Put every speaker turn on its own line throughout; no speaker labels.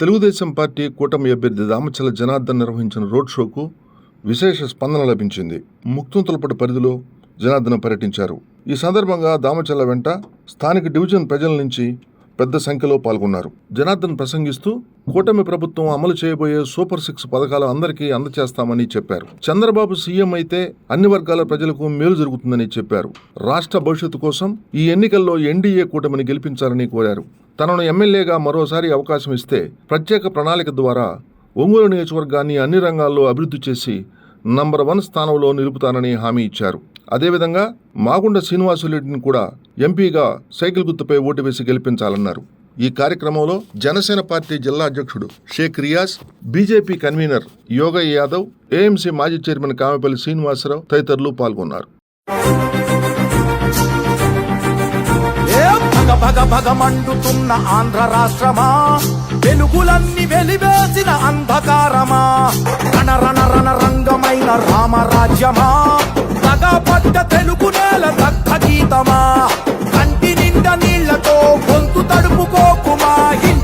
Telugu Desam party కూటమి అభ్యర్థి దామచల జనార్దన్ నిర్వహించిన రోడ్ షోకు విశేష స్పందన లభించింది. ముక్తుంతలపటి పరిధిలో జనార్దన్ పర్యటించారు. ఈ సందర్భంగా దామచల వెంట స్థానిక డివిజన్ ప్రజల నుంచి పెద్ద సంఖ్యలో పాల్గొన్నారు. జనార్దన్ ప్రసంగిస్తూ కూటమి ప్రభుత్వం అమలు చేయబోయే సూపర్ సిక్స్ పథకాలు అందరికీ అందజేస్తామని చెప్పారు. చంద్రబాబు సీఎం అయితే అన్ని వర్గాల ప్రజలకు మేలు జరుగుతుందని చెప్పారు. రాష్ట్ర భవిష్యత్తు కోసం ఈ ఎన్నికల్లో ఎన్డీఏ కూటమిని గెలిపించాలని కోరారు. తనను ఎమ్మెల్యేగా మరోసారి అవకాశం ఇస్తే ప్రత్యేక ప్రణాళిక ద్వారా ఒంగోలు నియోజకవర్గాన్ని అన్ని రంగాల్లో అభివృద్ధి చేసి నంబర్ వన్ స్థానంలో నిలుపుతానని హామీ ఇచ్చారు. అదేవిధంగా మాగుండ శ్రీనివాసులరెడ్డిని కూడా ఎంపీగా సైకిల్ గుర్తుపై ఓటు వేసి గెలిపించాలన్నారు. ఈ కార్యక్రమంలో జనసేన పార్టీ జిల్లా అధ్యక్షుడు Sheikh Riyaz BJP convener Yogaiah Yadav AMC మాజీ చైర్మన్ కామెపల్లి శ్రీనివాసరావు తదితరులు పాల్గొన్నారు.
భగ భగ భగ మండుతున్న ఆంధ్ర రాష్ట్రమా? వెలుగులన్నీ వెలివేసిన అంధకారమా? రణ రణ రణ రంగమైన రామరాజ్యమా? తగపడ్డ తెలుగు నేల దగ్ధ గీతమా? కంటి నిండా నీళ్ళతో గొంతు తడుపుకోకుమా? ఇంటి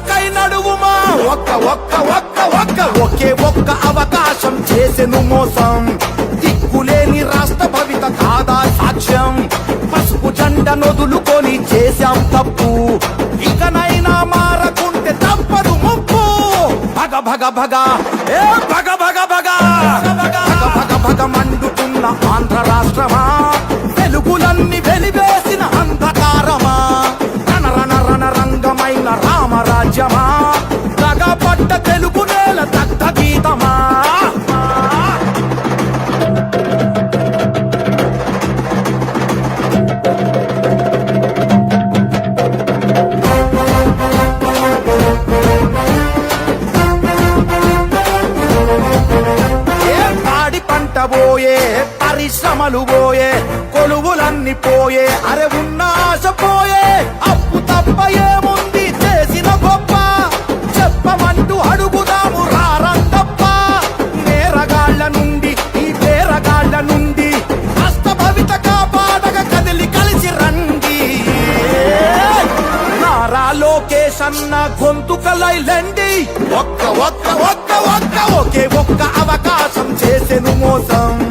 ఒక్క ఒక్క ఒక్క ఒక్క. ఒకే ఒక్క అవకాశం చేసెను మోసం. దిక్కులేని రాష్ట్ర భవిత కాదా సాక్ష్యం. పసుపు జెండ నొదులుకొని చేశాం తప్పు. ఇకనైనా మారకుంటే తప్పదు ముప్పు. భగ భగ భగ. ఏ భగ భగ భగ భగ భగ. అన్న గొంతుకలైలండి ఒక్క ఒక్క ఒక్క ఒక్క ఒకే ఒక్క అవకాశం చేసెను మోసం.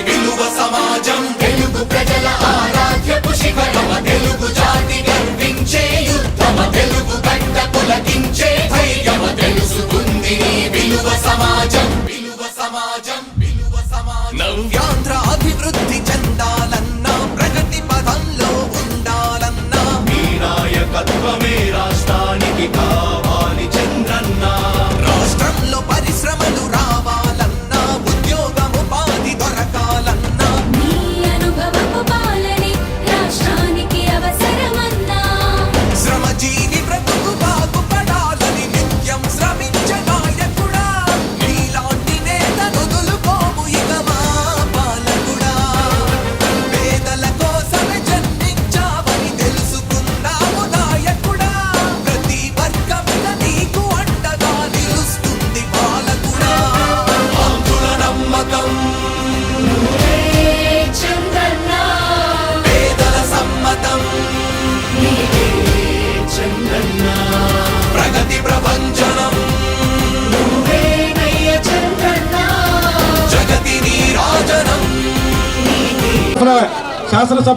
సమాజం.
తెలుగు ప్రజల ఆరాధ్యపు శిఖరమ
తెలుగు జాతి గర్వించే యుద్ధమ తెలుగు గడ్డ పులకించే ధైర్యమ తెలుసుకుంది విలువ సమాజం. విలువ సమాజం విలువ సమాజం. నవ్యాంధ్ర అభివృద్ధి చెందాలన్నా ప్రగతి పదంలో ఉండాలన్నా.
మీ నాయకత్వమే రాష్ట్రానికి కావాలి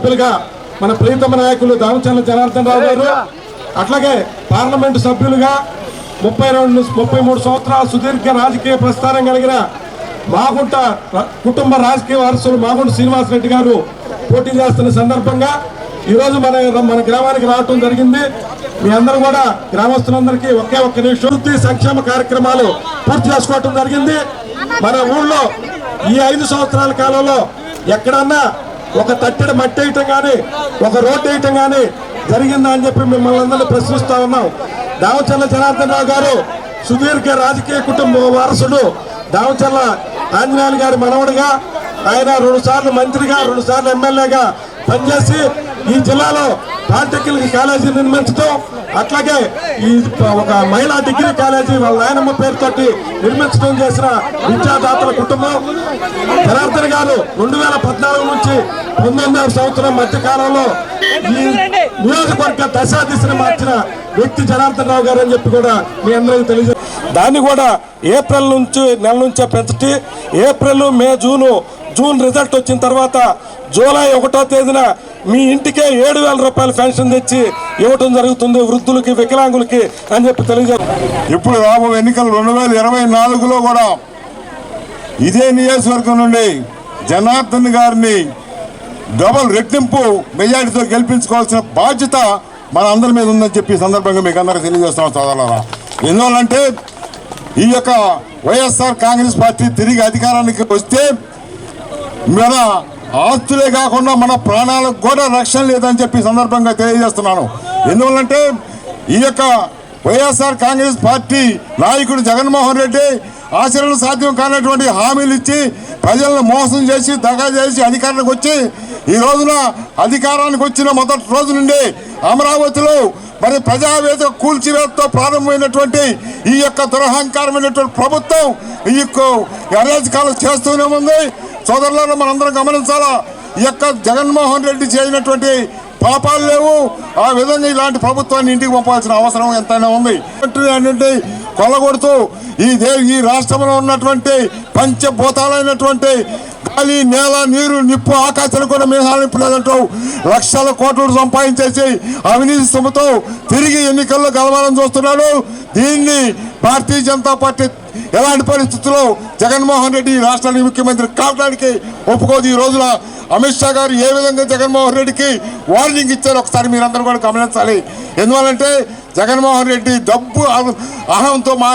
శాసనసభ్యులుగా మన ప్రీతమ నాయకులు దామచర్ల జనార్దన్ రావు గారు అట్లాగే పార్లమెంటు సభ్యులుగా ముప్పై రెండు ముప్పై మూడు సంవత్సరాల సుదీర్ఘ రాజకీయ ప్రస్థానం కలిగిన మాగుంట కుటుంబ రాజకీయ వారసులు మాగుంట శ్రీనివాసరెడ్డి గారు పోటీ చేస్తున్న సందర్భంగా ఈరోజు మన మన గ్రామానికి రావటం జరిగింది. మీ అందరూ కూడా గ్రామస్తులందరికీ ఒకే ఒక్క నిమిషం సంక్షేమ కార్యక్రమాలు పూర్తి చేసుకోవటం జరిగింది. మన ఊళ్ళో ఈ ఐదు సంవత్సరాల కాలంలో ఎక్కడన్నా ఒక తట్టెడు మట్టి వేయటం కానీ ఒక రోడ్డు వేయటం కానీ జరిగిందా అని చెప్పి మిమ్మల్ని అందరినీ ప్రశ్నిస్తా ఉన్నాం. దామచర్ల జనార్దన్ రావు గారు సుదీర్ఘ రాజకీయ కుటుంబ వారసుడు. దామచర్ల ఆంజనేయులు గారి మనవడుగా ఆయన రెండు సార్లు మంత్రిగా రెండు సార్లు ఎమ్మెల్యేగా పనిచేసి ఈ జిల్లాలో పాలిటెక్నిక్ కాలేజీ నిర్మించడం అట్లాగే ఈ ఒక మహిళా డిగ్రీ కాలేజీ వాళ్ళ నాయనమ్మ పేరుతోటి నిర్మించడం చేసిన విద్యాదాతల కుటుంబం. జనార్దన్ గారు రెండు వేల పద్నాలుగు నుంచి పంతొమ్మిదవ సంవత్సరం మధ్య కాలంలో ఈ నియోజకవర్గ దశా దిశను మార్చిన వ్యక్తి జనార్దన్ రావు గారు అని చెప్పి కూడా మీ అందరికీ తెలియజే దాన్ని కూడా ఏప్రిల్ నుంచి నెల నుంచే పెంచటి April May June June result వచ్చిన తర్వాత జూలై ఒకటో తేదీన మీ ఇంటికే ఏడు వేల రూపాయల పెన్షన్ తెచ్చి ఇవ్వటం జరుగుతుంది వృద్ధులకి వికలాంగులకి అని చెప్పి తెలియజేస్తారు
ఇప్పుడు రాబో ఎన్నికలు రెండు వేల ఇరవై నాలుగులో కూడా ఇదే నియోజకవర్గం నుండి జనార్దన్ గారిని డబల్ రెట్టింపు మెజారిటీతో గెలిపించుకోవాల్సిన బాధ్యత మన అందరి మీద ఉందని చెప్పి సందర్భంగా మీకు అందరికీ తెలియజేస్తాం సోదరులారా.
ఎందువల్లంటే ఈ యొక్క వైఎస్ఆర్ కాంగ్రెస్ పార్టీ తిరిగి అధికారానికి వస్తే మన ఆస్తులే కాకుండా మన ప్రాణాలకు కూడా రక్షణ లేదని చెప్పి సందర్భంగా తెలియజేస్తున్నాను. ఎందువల్లంటే ఈ యొక్క వైఎస్ఆర్ కాంగ్రెస్ పార్టీ నాయకుడు జగన్మోహన్ రెడ్డి ఆచరణ సాధ్యం కానటువంటి హామీలు ఇచ్చి ప్రజలను మోసం చేసి దగా చేసి అధికారానికి వచ్చి ఈ రోజున అధికారానికి వచ్చిన మొదటి రోజు నుండి అమరావతిలో మరి ప్రజావేద కూల్చివేతతో ప్రారంభమైనటువంటి ఈ యొక్క దురహంకారమైనటువంటి ప్రభుత్వం ఈ యొక్క అరాజకాలు చేస్తూనే ఉంది. సోదరులను మనందరం గమనించాలా? ఈ యొక్క జగన్మోహన్ రెడ్డి చేయనటువంటి పాపాలు లేవు. ఆ విధంగా ఇలాంటి ప్రభుత్వాన్ని ఇంటికి పంపాల్సిన అవసరం ఎంతైనా ఉంది. అన్నింటి కొలగొడుతూ ఈ దే ఈ రాష్ట్రంలో ఉన్నటువంటి పంచభూతాలైనటువంటి గాలి నేల నీరు నిప్పు ఆకాశాలు కూడా మేఘాలు లక్షల కోట్లు సంపాదించేసి అవినీతి సొమ్ముతో తిరిగి ఎన్నికల్లో గెలవాలని చూస్తున్నాడు. దీన్ని భారతీయ జనతా పార్టీ ఎలాంటి పరిస్థితుల్లో జగన్మోహన్ రెడ్డి రాష్ట్రానికి ముఖ్యమంత్రి కావడానికి ఒప్పుకోదు? ఈ రోజున అమిత్ షా గారు ఏ విధంగా జగన్మోహన్ రెడ్డికి వార్నింగ్ ఇచ్చారో ఒకసారి మీరందరూ కూడా గమనించాలి. ఎందువల్లంటే జగన్మోహన్ రెడ్డి డబ్బు అహంతో మా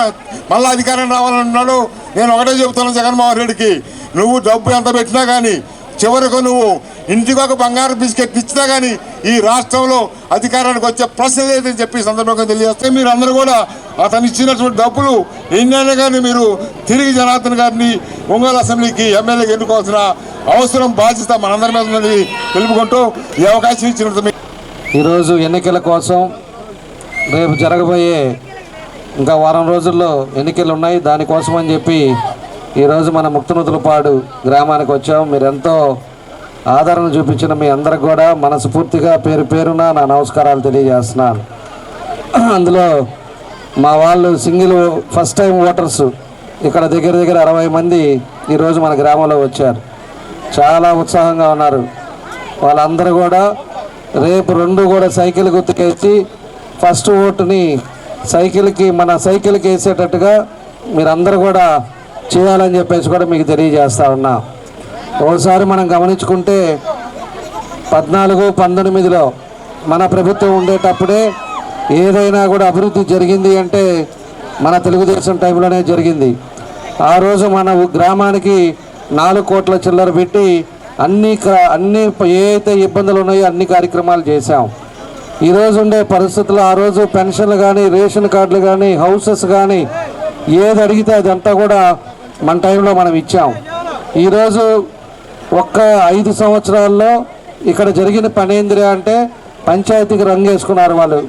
మళ్ళా అధికారం రావాలన్నాడు. నేను ఒకటే చెబుతున్నాను జగన్మోహన్ రెడ్డికి నువ్వు డబ్బు ఎంత పెట్టినా కానీ చివరకు నువ్వు ఇంటికి ఒక బంగారు బిస్కెట్ ఇచ్చినా కానీ ఈ రాష్ట్రంలో అధికారానికి వచ్చే ప్రశ్న లేదని చెప్పి సందర్భంగా తెలియజేస్తే మీరు అందరూ కూడా అతను ఇచ్చినటువంటి డబ్బులు ఎన్నైనా కానీ మీరు తిరిగి జనార్దన్ గారిని ఒంగోలు అసెంబ్లీకి ఎమ్మెల్యేకి ఎన్నుకోవాల్సిన అవసరం బాధ్యత మనందరి మీద ఉందని తెలుపుకుంటూ ఈ అవకాశం ఇచ్చినందుకు
ఈరోజు ఎన్నికల కోసం రేపు జరగబోయే ఇంకా వారం రోజుల్లో ఎన్నికలు ఉన్నాయి. దానికోసం అని చెప్పి ఈరోజు మన ముక్తనుతులపాడు గ్రామానికి వచ్చాం. మీరు ఎంతో ఆదరణ చూపించిన మీ అందరికి కూడా మనస్ఫూర్తిగా పేరు పేరున నా నమస్కారాలు తెలియజేస్తున్నాను. అందులో మా వాళ్ళు సింగిల్ ఫస్ట్ టైం ఓటర్స్. ఇక్కడ దగ్గర దగ్గర అరవై మంది ఈరోజు మన గ్రామంలో వచ్చారు. చాలా ఉత్సాహంగా ఉన్నారు. వాళ్ళందరూ కూడా రేపు రెండు కూడా సైకిల్ గుర్తుకేసి ఫస్ట్ ఓటుని సైకిల్కి మన సైకిల్కి వేసేటట్టుగా మీరందరూ కూడా చేయాలని చెప్పేసి కూడా మీకు తెలియజేస్తా ఉన్నా. ఒకసారి మనం గమనించుకుంటే పద్నాలుగు పంతొమ్మిదిలో మన ప్రభుత్వం ఉండేటప్పుడే ఏదైనా కూడా అభివృద్ధి జరిగింది అంటే మన తెలుగుదేశం టైంలోనే జరిగింది. ఆ రోజు మన గ్రామానికి నాలుగు కోట్ల చిల్లర పెట్టి అన్ని అన్ని ఏ ఇబ్బందులు ఉన్నాయో అన్ని కార్యక్రమాలు చేశాం. ఈరోజు ఉండే పరిస్థితులు ఆ రోజు పెన్షన్లు కానీ రేషన్ కార్డులు కానీ హౌసెస్ కానీ ఏది అడిగితే అదంతా కూడా మన టైంలో మనం ఇచ్చాం. ఈరోజు ఒక్క ఐదు సంవత్సరాల్లో ఇక్కడ జరిగిన పని ఏందిరా అంటే పంచాయతీకి రంగు వేసుకున్నారు వాళ్ళు.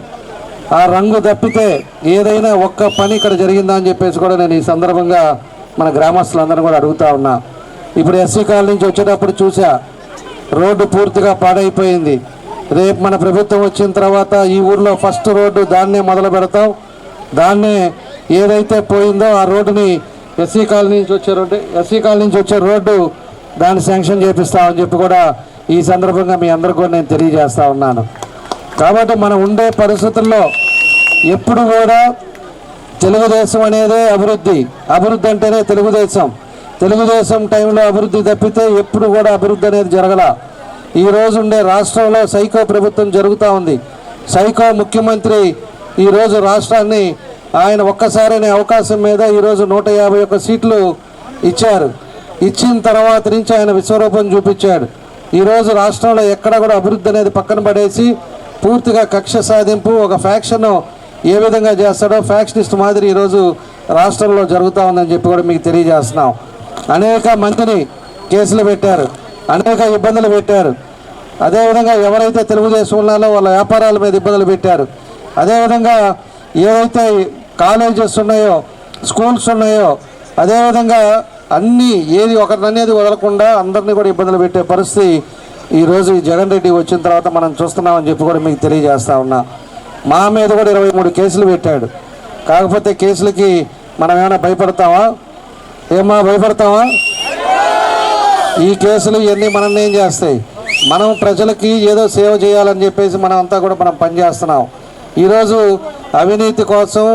ఆ రంగు తప్పితే ఏదైనా ఒక్క పని ఇక్కడ జరిగిందా అని చెప్పేసి కూడా నేను ఈ సందర్భంగా మన గ్రామస్తులందరూ కూడా అడుగుతా ఉన్నా. ఇప్పుడు ఎస్సీ కాలనీ నుంచి వచ్చేటప్పుడు చూసా రోడ్డు పూర్తిగా పాడైపోయింది. రేపు మన ప్రభుత్వం వచ్చిన తర్వాత ఈ ఊర్లో ఫస్ట్ రోడ్డు దాన్నే మొదలు పెడతాం. దాన్నే ఏదైతే పోయిందో ఆ రోడ్డుని ఎస్సీ కాలనీ నుంచి వచ్చే రోడ్డు ఎస్సీ కాలనీ నుంచి వచ్చే రోడ్డు దాన్ని శాంక్షన్ చేపిస్తామని చెప్పి కూడా ఈ సందర్భంగా మీ అందరికీ కూడా నేను తెలియజేస్తా ఉన్నాను. కాబట్టి మనం ఉండే పరిస్థితుల్లో ఎప్పుడు కూడా తెలుగుదేశం అనేదే అభివృద్ధి. అభివృద్ధి అంటేనే తెలుగుదేశం. తెలుగుదేశం టైంలో అభివృద్ధి తప్పితే ఎప్పుడు కూడా అభివృద్ధి అనేది జరగల. ఈరోజు ఉండే రాష్ట్రంలో సైకో ప్రభుత్వం జరుగుతూ ఉంది. సైకో ముఖ్యమంత్రి ఈరోజు రాష్ట్రాన్ని ఆయన ఒక్కసారి అవకాశం మీద ఈరోజు నూట యాభై ఒక్క సీట్లు ఇచ్చారు. ఇచ్చిన తర్వాత నుంచి ఆయన విశ్వరూపం చూపించాడు. ఈరోజు రాష్ట్రంలో ఎక్కడ కూడా అభివృద్ధి అనేది పక్కన పడేసి పూర్తిగా కక్ష సాధింపు ఒక ఫ్యాక్షన్ ఏ విధంగా చేస్తాడో ఫ్యాక్షనిస్ట్ మాదిరి ఈరోజు రాష్ట్రంలో జరుగుతూ ఉందని చెప్పి కూడా మీకు తెలియజేస్తున్నాం. అనేక మందిని కేసులు పెట్టారు అనేక ఇబ్బందులు పెట్టారు. అదేవిధంగా ఎవరైతే తెలుగుదేశం ఉన్నారో వాళ్ళ వ్యాపారాల మీద ఇబ్బందులు పెట్టారు అదేవిధంగా ఏవైతే కాలేజెస్ ఉన్నాయో స్కూల్స్ ఉన్నాయో అదేవిధంగా అన్నీ ఏది ఒకరిని అనేది వదలకుండా అందరినీ కూడా ఇబ్బందులు పెట్టే పరిస్థితి ఈరోజు ఈ జగన్ రెడ్డి వచ్చిన తర్వాత మనం చూస్తున్నామని చెప్పి కూడా మీకు తెలియజేస్తా ఉన్నా. మా మీద కూడా ఇరవై మూడు కేసులు పెట్టాడు. కాకపోతే కేసులకి మనం ఏమైనా భయపడతామా? ఏమా భయపడతామా? ఈ కేసులు ఇవన్నీ మనల్ని ఏం చేస్తాయి? మనం ప్రజలకి ఏదో సేవ చేయాలని చెప్పేసి మనం అంతా కూడా మనం పనిచేస్తున్నాం. ఈరోజు అవినీతి కోసం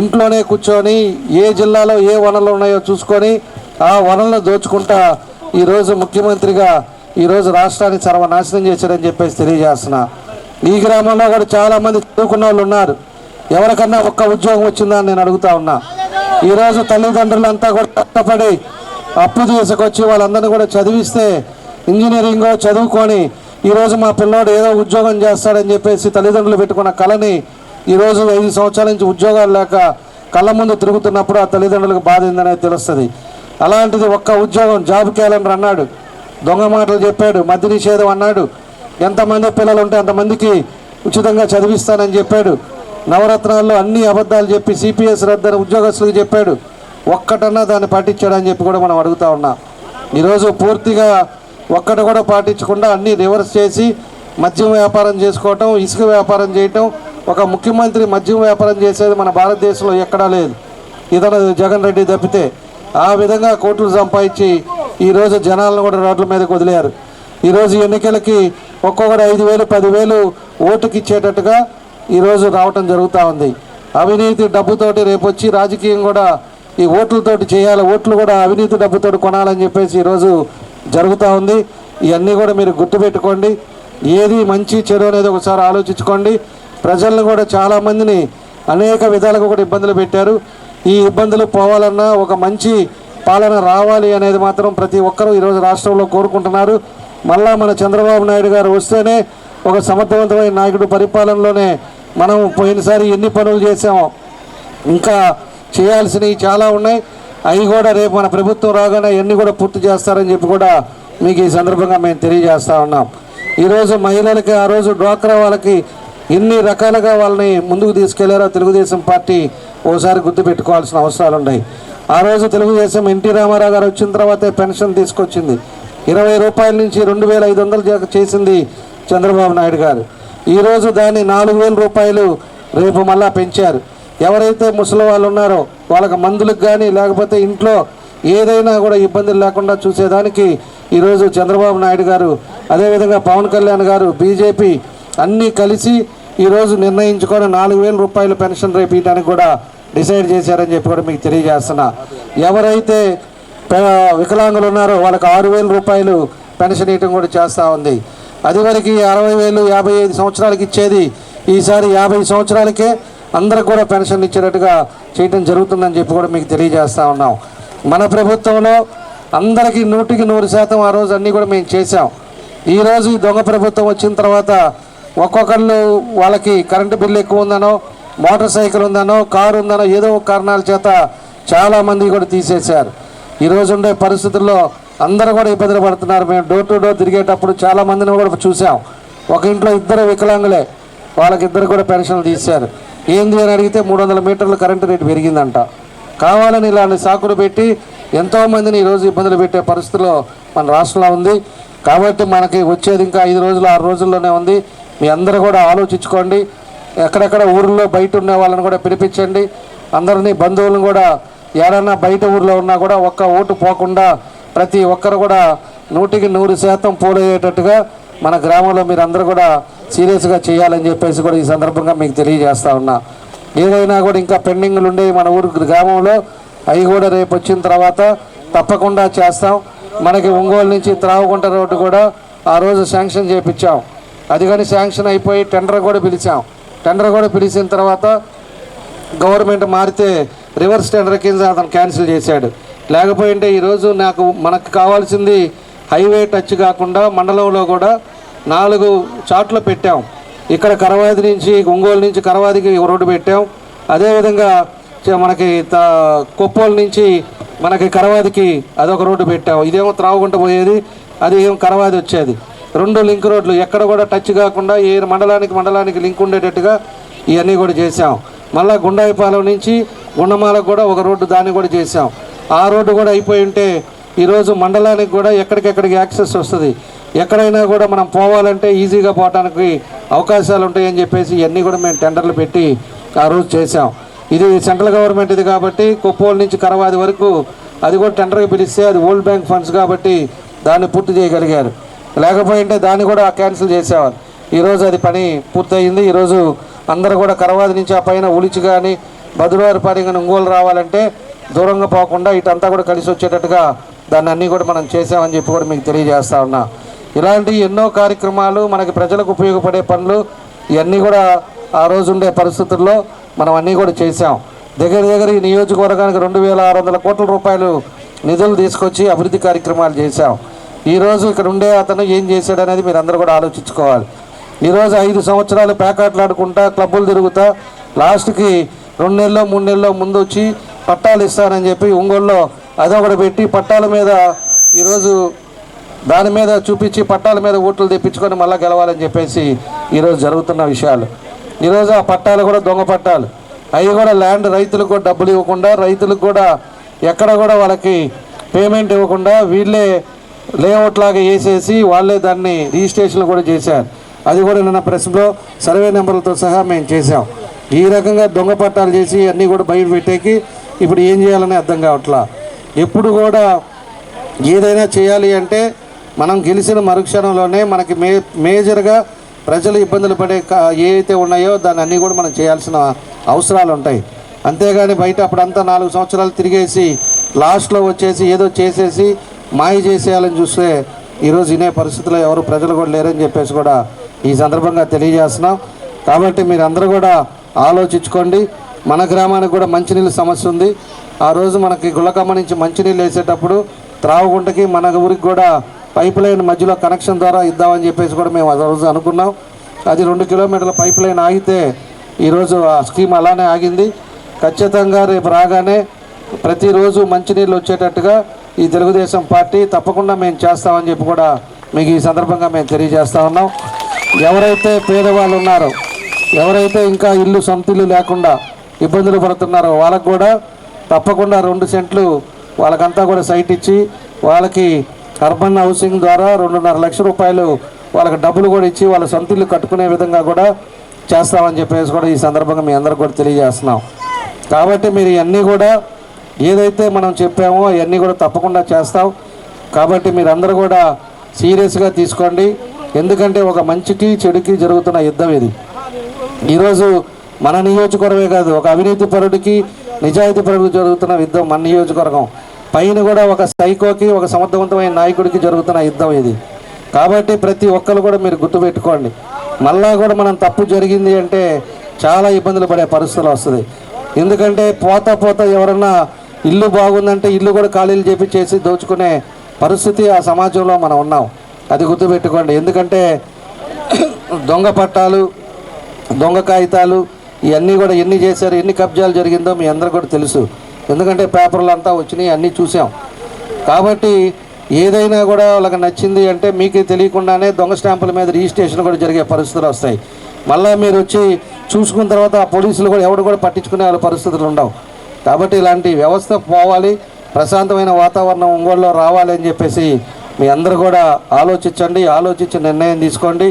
ఇంట్లోనే కూర్చొని ఏ జిల్లాలో ఏ వనరులు ఉన్నాయో చూసుకొని ఆ వనరులను దోచుకుంటా ఈరోజు ముఖ్యమంత్రిగా ఈరోజు రాష్ట్రాన్ని సర్వనాశనం చేశారని చెప్పేసి తెలియజేస్తున్నా. ఈ గ్రామంలో కూడా చాలామంది చదువుకున్న వాళ్ళు ఉన్నారు. ఎవరికన్నా ఒక్క ఉద్యోగం వచ్చిందా అని నేను అడుగుతా ఉన్నా. ఈరోజు తల్లిదండ్రులంతా కూడా కష్టపడి అప్పు తీసుకొచ్చి వాళ్ళందరినీ కూడా చదివిస్తే ఇంజనీరింగ్ చదువుకొని ఈరోజు మా పిల్లోడు ఏదో ఉద్యోగం చేస్తాడని చెప్పేసి తల్లిదండ్రులు పెట్టుకున్న కళని ఈరోజు ఐదు సంవత్సరాల నుంచి ఉద్యోగాలు లేక కళ్ళ ముందు తిరుగుతున్నప్పుడు ఆ తల్లిదండ్రులకు బాధ ఏందనేది తెలుస్తుంది. అలాంటిది ఒక్క ఉద్యోగం జాబ్ క్యాలెండర్ అన్నాడు. దొంగ మాటలు చెప్పాడు మద్య నిషేధం అన్నాడు. ఎంతమంది పిల్లలు ఉంటే అంతమందికి ఉచితంగా చదివిస్తానని చెప్పాడు. నవరత్నాల్లో అన్ని అబద్ధాలు చెప్పి సిపిఎస్ రద్దని ఉద్యోగస్తులకు చెప్పాడు. ఒక్కటన్నా దాన్ని పాటించాడని చెప్పి కూడా మనం అడుగుతా ఉన్నాం. ఈరోజు పూర్తిగా ఒక్కటి కూడా పాటించకుండా అన్నీ రివర్స్ చేసి మద్యం వ్యాపారం చేసుకోవటం ఇసుక వ్యాపారం చేయటం ఒక ముఖ్యమంత్రి మద్యం వ్యాపారం చేసేది మన భారతదేశంలో ఎక్కడా లేదు. ఇతను జగన్ రెడ్డి తప్పితే ఆ విధంగా కోట్లు సంపాదించి ఈరోజు జనాలను కూడా రోడ్ల మీదకి వదిలేరు. ఈరోజు ఎన్నికలకి ఒక్కొక్కటి ఐదు వేలు పదివేలు ఓటుకి ఇచ్చేటట్టుగా ఈరోజు రావటం జరుగుతూ ఉంది. అవినీతి డబ్బుతోటి రేపు వచ్చి రాజకీయం కూడా ఈ ఓట్లతోటి చేయాలి. ఓట్లు కూడా అవినీతి డబ్బుతోటి కొనాలని చెప్పేసి ఈరోజు జరుగుతూ ఉంది. ఇవన్నీ కూడా మీరు గుర్తుపెట్టుకోండి. ఏది మంచి చెడు అనేది ఒకసారి ఆలోచించుకోండి. ప్రజలను కూడా చాలామందిని అనేక విధాలుగా కూడా ఇబ్బందులు పెట్టారు. ఈ ఇబ్బందులు పోవాలన్నా ఒక మంచి పాలన రావాలి అనేది మాత్రం ప్రతి ఒక్కరూ ఈరోజు రాష్ట్రంలో కోరుకుంటున్నారు. మళ్ళా మన చంద్రబాబు నాయుడు గారు వస్తేనే ఒక సమర్థవంతమైన నాయకుడు పరిపాలనలోనే మనం పోయినసారి ఎన్ని పనులు చేసామో ఇంకా చేయాల్సినవి చాలా ఉన్నాయి. అవి కూడా రేపు మన ప్రభుత్వం రాగానే ఎన్ని కూడా పూర్తి చేస్తారని చెప్పి కూడా మీకు ఈ సందర్భంగా మేము తెలియజేస్తూ ఉన్నాం. ఈరోజు మహిళలకి ఆ రోజు డ్వాక్రా వాళ్ళకి ఎన్ని రకాలుగా వాళ్ళని ముందుకు తీసుకెళ్ళారో తెలుగుదేశం పార్టీ ఓసారి గుర్తుపెట్టుకోవాల్సిన అవసరాలు ఉన్నాయి. ఆ రోజు తెలుగుదేశం ఎన్టీ రామారావు గారు వచ్చిన తర్వాతే పెన్షన్ తీసుకొచ్చింది. ఇరవై రూపాయల నుంచి రెండు వేల ఐదు వందలు చేసింది చంద్రబాబు నాయుడు గారు. ఈరోజు దాన్ని నాలుగు వేల రూపాయలు రేపు మళ్ళా పెంచారు. ఎవరైతే ముసలి వాళ్ళు ఉన్నారో వాళ్ళకి మందులకు కానీ లేకపోతే ఇంట్లో ఏదైనా కూడా ఇబ్బందులు లేకుండా చూసేదానికి ఈరోజు చంద్రబాబు నాయుడు గారు అదేవిధంగా పవన్ కళ్యాణ్ గారు బీజేపీ అన్నీ కలిసి ఈరోజు నిర్ణయించుకొని నాలుగు వేల రూపాయలు పెన్షన్ రేపు ఇవ్వడానికి కూడా డిసైడ్ చేశారని చెప్పి కూడా మీకు తెలియజేస్తున్నా. ఎవరైతే వికలాంగులు ఉన్నారో వాళ్ళకి ఆరు వేల రూపాయలు పెన్షన్ ఇవ్వడం కూడా చేస్తూ ఉంది. అది వరకు అరవై వేలు యాభై ఐదు సంవత్సరాలకి ఇచ్చేది ఈసారి యాభై సంవత్సరాలకే అందరికి కూడా పెన్షన్ ఇచ్చేటట్టుగా చేయడం జరుగుతుందని చెప్పి కూడా మీకు తెలియజేస్తూ ఉన్నాం. మన ప్రభుత్వంలో అందరికీ నూటికి నూరు శాతం ఆ రోజు అన్నీ కూడా మేము చేసాం ఈరోజు ఈ దొంగ ప్రభుత్వం వచ్చిన తర్వాత ఒక్కొక్కళ్ళు వాళ్ళకి కరెంటు బిల్లు ఎక్కువ ఉందనో మోటార్ సైకిల్ ఉందనో కారు ఉందనో ఏదో ఒక కారణాల చేత చాలామంది కూడా తీసేశారు. ఈరోజు ఉండే పరిస్థితుల్లో అందరూ కూడా ఇబ్బందులు పడుతున్నారు. మేము డోర్ టు డోర్ తిరిగేటప్పుడు చాలా మందిని కూడా చూసాం. ఒక ఇంట్లో ఇద్దరు వికలాంగులే వాళ్ళకి ఇద్దరు కూడా పెన్షన్లు తీశారు. ఏంది అని అడిగితే మూడు వందల మీటర్లు కరెంటు రేటు పెరిగిందంట. కావాలని ఇలాంటి సాకులు పెట్టి ఎంతోమందిని ఈరోజు ఇబ్బందులు పెట్టే పరిస్థితిలో మన రాష్ట్రంలో ఉంది. కాబట్టి మనకి వచ్చేది ఇంకా ఐదు రోజులు ఆరు రోజుల్లోనే ఉంది. మీ అందరూ కూడా ఆలోచించుకోండి. ఎక్కడెక్కడ ఊర్లో బయట ఉన్న వాళ్ళని కూడా పిలిపించండి. అందరినీ బంధువులను కూడా ఏడన్నా బయట ఊర్లో ఉన్నా కూడా ఒక్క ఓటు పోకుండా ప్రతి ఒక్కరు కూడా నూటికి నూరు శాతం పోలయ్యేటట్టుగా మన గ్రామంలో మీరు అందరూ కూడా సీరియస్గా చేయాలని చెప్పేసి కూడా ఈ సందర్భంగా మీకు తెలియజేస్తా ఉన్నా. ఏదైనా కూడా ఇంకా పెండింగ్లు ఉండే మన ఊరు గ్రామంలో అవి కూడా రేపు వచ్చిన తర్వాత తప్పకుండా చేస్తాం. మనకి ఒంగోలు నుంచి త్రావుకుంట రోడ్డు కూడా ఆ రోజు శాంక్షన్ చేయించాం అది కానీ శాంక్షన్ అయిపోయి టెండర్ కూడా పిలిచాం. టెండర్ కూడా పిలిచిన తర్వాత గవర్నమెంట్ మారితే రివర్స్ టెండర్ కింద అతను క్యాన్సిల్ చేశాడు. లేకపోయింటే ఈరోజు నాకు మనకు కావాల్సింది హైవే టచ్ కాకుండా మండలంలో కూడా నాలుగు చాట్లు పెట్టాం. ఇక్కడ కరవాది నుంచి ఒంగోలు నుంచి కరవాదికి ఒక రోడ్డు పెట్టాం. అదేవిధంగా మనకి త- కొప్పోలు నుంచి మనకి కరవాదికి అదొక రోడ్డు పెట్టాం. ఇదేమో త్రావుకుంటూ పోయేది అది ఏమో కరవాది వచ్చేది. రెండు లింక్ రోడ్లు ఎక్కడ కూడా టచ్ కాకుండా ఏ మండలానికి మండలానికి లింక్ ఉండేటట్టుగా ఇవన్నీ కూడా చేసాం మళ్ళా గుండాయిపాలెం నుంచి గుండమాలకు కూడా ఒక రోడ్డు దాన్ని కూడా చేసాం ఆ రోడ్డు కూడా అయిపోయి ఉంటే ఈరోజు మండలానికి కూడా ఎక్కడికెక్కడికి యాక్సెస్ వస్తుంది. ఎక్కడైనా కూడా మనం పోవాలంటే ఈజీగా పోవడానికి అవకాశాలు ఉంటాయని చెప్పేసి ఇవన్నీ కూడా మేము టెండర్లు పెట్టి ఆ రోజు చేసాం ఇది సెంట్రల్ గవర్నమెంట్ ఇది కాబట్టి కొప్పోలు నుంచి కరవాది వరకు అది కూడా టెండర్కి పిలిస్తే అది ఓల్డ్ బ్యాంక్ ఫండ్స్ కాబట్టి దాన్ని పూర్తి చేయగలిగారు. లేకపోయింటే దాన్ని కూడా క్యాన్సిల్ చేసేవారు ఈరోజు అది పని పూర్తయింది. ఈరోజు అందరూ కూడా కరవాది నుంచి ఆ పైన ఉలిచి కానీ బదులవారిపాడి కానీ ఒంగోలు రావాలంటే దూరంగా పోకుండా ఇటంతా కూడా కలిసి వచ్చేటట్టుగా దాన్ని అన్నీ కూడా మనం చేసామని చెప్పి కూడా మీకు తెలియజేస్తా ఉన్నా. ఇలాంటి ఎన్నో కార్యక్రమాలు మనకి ప్రజలకు ఉపయోగపడే పనులు ఇవన్నీ కూడా ఆ రోజు ఉండే పరిస్థితుల్లో మనం అన్నీ కూడా చేసాం దగ్గర దగ్గర ఈ నియోజకవర్గానికి రెండు వేల ఆరు వందల కోట్ల రూపాయలు నిధులు తీసుకొచ్చి అభివృద్ధి కార్యక్రమాలు చేశాం. ఈరోజు ఇక్కడ ఉండే అతను ఏం చేశాడు అనేది మీరు అందరూ కూడా ఆలోచించుకోవాలి. ఈరోజు ఐదు సంవత్సరాలు ప్యాకాట్లాడుకుంటా క్లబ్బులు తిరుగుతా లాస్ట్కి రెండు నెలల్లో మూడు నెలల్లో ముందు వచ్చి పట్టాలు ఇస్తానని చెప్పి ఒంగోలులో అదొకటి పెట్టి పట్టాల మీద ఈరోజు దాని మీద చూపించి పట్టాల మీద ఓట్లు తెప్పించుకొని మళ్ళీ గెలవాలని చెప్పేసి ఈరోజు జరుగుతున్న విషయాలు. ఈరోజు ఆ పట్టాలు కూడా దొంగ పట్టాలు. అవి కూడా ల్యాండ్ రైతులకు కూడా డబ్బులు ఇవ్వకుండా రైతులకు కూడా ఎక్కడ కూడా వాళ్ళకి పేమెంట్ ఇవ్వకుండా వీళ్ళే లేఅవుట్ లాగా వేసేసి వాళ్ళే దాన్ని రిజిస్ట్రేషన్ కూడా చేశారు. అది కూడా నిన్న ప్రెస్లో సర్వే నెంబర్లతో సహా మేము చేసాం ఈ రకంగా దొంగ పట్టాలు చేసి అన్నీ కూడా బయట పెట్టేకి ఇప్పుడు ఏం చేయాలని అర్థం కావట్లా. ఎప్పుడు కూడా ఏదైనా చేయాలి అంటే మనం గెలిచిన మరుక్షణంలోనే మనకి మే మేజర్గా ప్రజలు ఇబ్బందులు పడే కా- ఉన్నాయో దాన్ని అన్నీ కూడా మనం చేయాల్సిన అవసరాలు ఉంటాయి. అంతేగాని బయట అప్పుడంతా నాలుగు సంవత్సరాలు తిరిగేసి లాస్ట్లో వచ్చేసి ఏదో చేసేసి మాయ చేసేయాలని చూస్తే ఈరోజు ఇనే పరిస్థితుల్లో ఎవరు ప్రజలు కూడా లేరని చెప్పేసి కూడా ఈ సందర్భంగా తెలియజేస్తున్నాం. కాబట్టి మీరు అందరూ కూడా ఆలోచించుకోండి. మన గ్రామానికి కూడా మంచినీళ్ళ సమస్య ఉంది. ఆ రోజు మనకి గుళ్ళకమ్మ నుంచి మంచినీళ్ళు వేసేటప్పుడు త్రావగుంటకి మన ఊరికి కూడా పైప్ లైన్ మధ్యలో కనెక్షన్ ద్వారా ఇద్దామని చెప్పేసి కూడా మేము ఆ రోజు అనుకున్నాం. అది రెండు కిలోమీటర్ల పైప్ లైన్ ఆగితే ఈరోజు ఆ స్కీమ్ అలానే ఆగింది. ఖచ్చితంగా రేపు రాగానే ప్రతిరోజు మంచినీళ్ళు వచ్చేటట్టుగా ఈ తెలుగుదేశం పార్టీ తప్పకుండా మేము చేస్తామని చెప్పి కూడా మీకు ఈ సందర్భంగా మేము తెలియజేస్తా ఉన్నాం. ఎవరైతే పేదవాళ్ళు ఉన్నారో ఎవరైతే ఇంకా ఇల్లు సొంతిల్లు లేకుండా ఇబ్బందులు పడుతున్నారో వాళ్ళకు కూడా తప్పకుండా రెండు సెంట్లు వాళ్ళకంతా కూడా సైట్ ఇచ్చి వాళ్ళకి అర్బన్ హౌసింగ్ ద్వారా రెండున్నర లక్షల రూపాయలు వాళ్ళకి డబ్బులు కూడా ఇచ్చి వాళ్ళ సొంతిల్లు కట్టుకునే విధంగా కూడా చేస్తామని చెప్పేసి కూడా ఈ సందర్భంగా మీ అందరికి కూడా తెలియజేస్తున్నాం. కాబట్టి మీరు ఇవన్నీ కూడా ఏదైతే మనం చెప్పామో అవన్నీ కూడా తప్పకుండా చేస్తాం. కాబట్టి మీరందరూ కూడా సీరియస్గా తీసుకోండి. ఎందుకంటే ఒక మంచికి చెడుకి జరుగుతున్న యుద్ధం ఇది. ఈరోజు మన నియోజకవర్గమే కాదు ఒక అవినీతి పరుడికి నిజాయితీ పరుడికి జరుగుతున్న యుద్ధం మన నియోజకవర్గం. పైన కూడా ఒక సైకోకి ఒక సమర్థవంతమైన నాయకుడికి జరుగుతున్న యుద్ధం ఇది. కాబట్టి ప్రతి ఒక్కరు కూడా మీరు గుర్తుపెట్టుకోండి. మళ్ళా కూడా మనం తప్పు జరిగింది అంటే చాలా ఇబ్బందులు పడే పరిస్థితులు వస్తుంది. ఎందుకంటే పోతా పోతా ఎవరన్నా ఇల్లు బాగుందంటే ఇల్లు కూడా ఖాళీలు చెప్పి చేసి దోచుకునే పరిస్థితి ఆ సమాజంలో మనం ఉన్నాం. అది గుర్తుపెట్టుకోండి. ఎందుకంటే దొంగ పట్టాలు దొంగ కాగితాలు ఇవన్నీ కూడా ఎన్ని చేశారు ఎన్ని కబ్జాలు జరిగిందో మీ అందరు కూడా తెలుసు. ఎందుకంటే పేపర్లు అంతా వచ్చినాయి అన్నీ చూసాం. కాబట్టి ఏదైనా కూడా వాళ్ళకి నచ్చింది అంటే మీకు తెలియకుండానే దొంగ స్టాంపుల మీద రిజిస్ట్రేషన్ కూడా జరిగే పరిస్థితులు వస్తాయి. మళ్ళీ మీరు వచ్చి చూసుకున్న తర్వాత ఆ పోలీసులు కూడా ఎవడు కూడా పట్టించుకునే వాళ్ళ పరిస్థితులు ఉండవు. కాబట్టి ఇలాంటి వ్యవస్థ పోవాలి ప్రశాంతమైన వాతావరణం ఒంగోలులో రావాలి అని చెప్పేసి మీ అందరు కూడా ఆలోచించండి ఆలోచించి నిర్ణయం తీసుకోండి.